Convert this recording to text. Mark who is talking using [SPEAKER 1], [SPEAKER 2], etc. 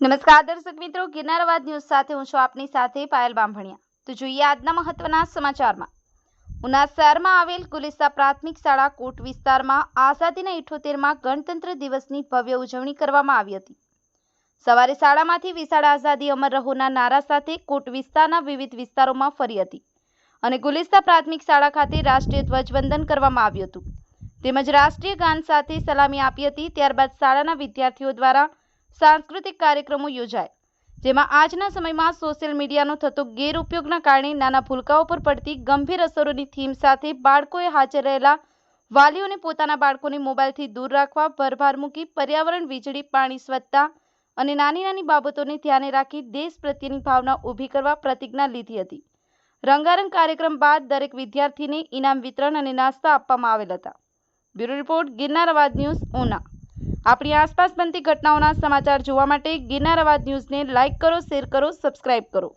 [SPEAKER 1] નમસ્કાર દર્શક મિત્રો ગિરનાર ન્યૂઝ સાથે હું છું આપની સાથે પાયલ બાંભણિયા તો જોઈએ આજના મહત્વના સમાચારમાં. ઉના શહેરમાં આવેલ કુલિસા પ્રાથમિક શાળા કોટ વિસ્તારમાં આઝાદીના ઇઠોતેરમાં ગણતંત્ર દિવસની ભવ્ય ઉજવણી કરવામાં આવી હતી. સવારે શાળામાંથી વિશાળ આઝાદી અમર રહોના નારા સાથે કોટ વિસ્તારના વિવિધ વિસ્તારોમાં ફરી હતી અને ગુલિસ્તા પ્રાથમિક શાળા ખાતે રાષ્ટ્રીય ધ્વજવંદન કરવામાં આવ્યું હતું. તેમજ રાષ્ટ્રીય ગાન સાથે સલામી આપી હતી, ત્યારબાદ શાળાના વિદ્યાર્થીઓ દ્વારા સાંસ્કૃતિક કાર્યક્રમો યોજાય. જેમાં આજના સમયમાં સોશિયલ મીડિયાનો થતો ગેરઉપયોગના કારણે નાના ભૂલકાઓ પર પડતી ગંભીર અસરોની થીમ સાથે બાળકોએ હાજર રહેલા વાલીઓને પોતાના બાળકોને મોબાઈલથી દૂર રાખવા, ભરભાર મૂકી, પર્યાવરણ વીજળી, પાણી સ્વચ્છતા અને નાની નાની બાબતોને ધ્યાને રાખી દેશ પ્રત્યેની ભાવના ઊભી કરવા પ્રતિજ્ઞા લીધી હતી. રંગારંગ કાર્યક્રમ બાદ દરેક વિદ્યાર્થીને ઇનામ વિતરણ અને નાસ્તા આપવામાં આવેલ હતા. બ્યુરો રિપોર્ટ ગિરનાર અવાજ ન્યૂઝ, ઉના. આપણી આસપાસ બનતી ઘટનાઓના સમાચાર જોવા માટે ગિરનાર અવાજ ન્યૂઝને લાઇક કરો, શેર કરો, સબસ્ક્રાઇબ કરો.